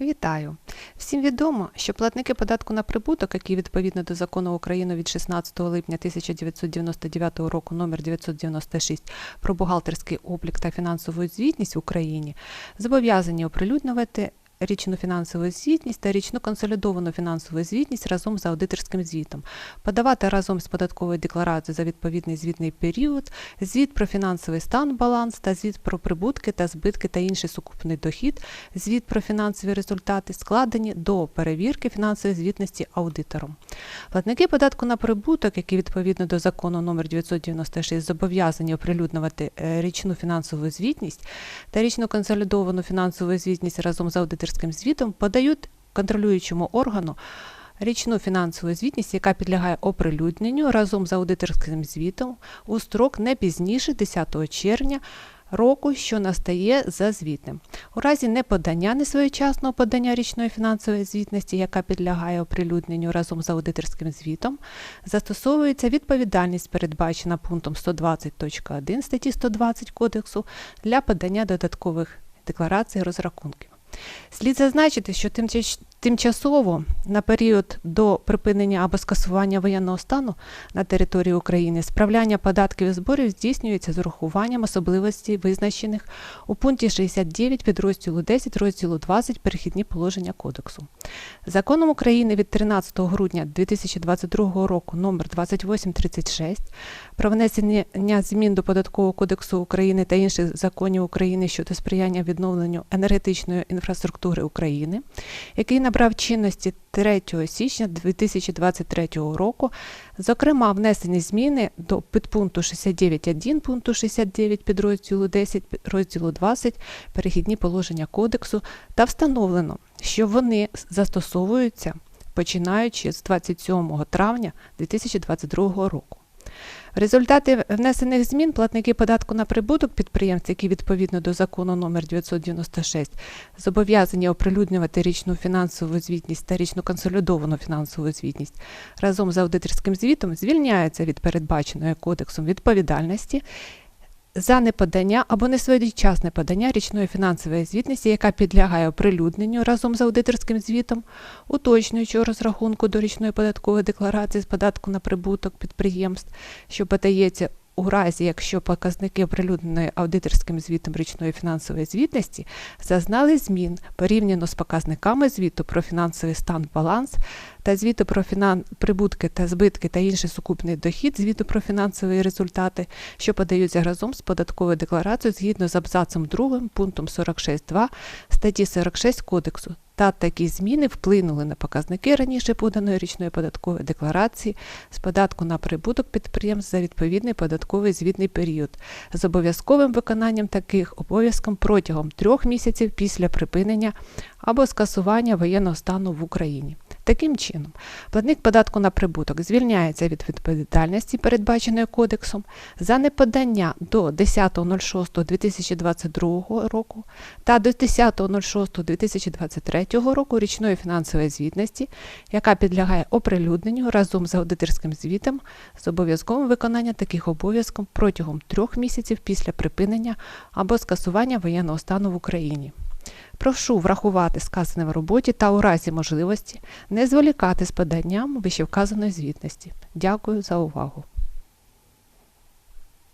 Вітаю! Всім відомо, що платники податку на прибуток, які відповідно до закону України від 16 липня 1999 року номер 996 про бухгалтерський облік та фінансову звітність в Україні, зобов'язані оприлюднювати річну фінансову звітність та річну консолідовану фінансову звітність разом з аудиторським звітом, подавати разом з податковою декларацією за відповідний звітний період, звіт про фінансовий стан, баланс та звіт про прибутки та збитки та інший сукупний дохід, звіт про фінансові результати складені до перевірки фінансової звітності аудитором. Платники податку на прибуток, які відповідно до закону номер 996 зобов'язані оприлюднювати е, річну фінансову звітність та річну консолідовану фінансову звітність разом з аудиторським звітом, подають контролюючому органу річну фінансову звітність, яка підлягає оприлюдненню разом з аудиторським звітом у строк не пізніше 10 червня року, що настає за звітним. У разі неподання несвоєчасного подання річної фінансової звітності, яка підлягає оприлюдненню разом з аудиторським звітом, застосовується відповідальність, передбачена пунктом 120.1 статті 120 Кодексу для подання додаткових декларацій розрахунків. Слід зазначити, що тимчасово на період до припинення або скасування воєнного стану на території України справляння податків і зборів здійснюється з урахуванням особливостей, визначених у пункті 69 підрозділу 10 розділу 20 перехідні положення кодексу. Законом України від 13 грудня 2022 року номер 2836 про внесення змін до Податкового кодексу України та інших законів України щодо сприяння відновленню енергетичної інфраструктури України, який набрав чинності 3 січня 2023 року, зокрема внесені зміни до підпункту 69.1 пункту 69 підрозділу 10 розділу 20 перехідні положення кодексу та встановлено, що вони застосовуються починаючи з 27 травня 2022 року. В результаті внесених змін платники податку на прибуток підприємств, які відповідно до закону номер 996 зобов'язані оприлюднювати річну фінансову звітність та річну консолідовану фінансову звітність. Разом з аудиторським звітом, звільняються від передбаченої кодексом відповідальності за неподання або несвоєчасне подання річної фінансової звітності, яка підлягає оприлюдненню разом з аудиторським звітом, уточнюючого розрахунку до річної податкової декларації з податку на прибуток підприємств, що подається у разі, якщо показники оприлюдненої аудиторським звітом річної фінансової звітності зазнали змін порівняно з показниками звіту про фінансовий стан баланс та звіту про фінан... прибутки та збитки та інший сукупний дохід звіту про фінансові результати, що подаються разом з податковою декларацією згідно з абзацом 2 пунктом 46.2 статті 46 Кодексу. Та такі зміни вплинули на показники раніше поданої річної податкової декларації з податку на прибуток підприємств за відповідний податковий звітний період з обов'язковим виконанням таких обов'язком протягом трьох місяців після припинення або скасування воєнного стану в Україні. Таким чином, платник податку на прибуток звільняється від відповідальності, передбаченої кодексом, за неподання до 10.06.2022 року та до 10.06.2023 року річної фінансової звітності, яка підлягає оприлюдненню разом з аудиторським звітом з обов'язковим виконанням таких обов'язків протягом трьох місяців після припинення або скасування воєнного стану в Україні. Прошу врахувати сказане в роботі та у разі можливості не зволікати з поданням вищевказаної звітності. Дякую за увагу.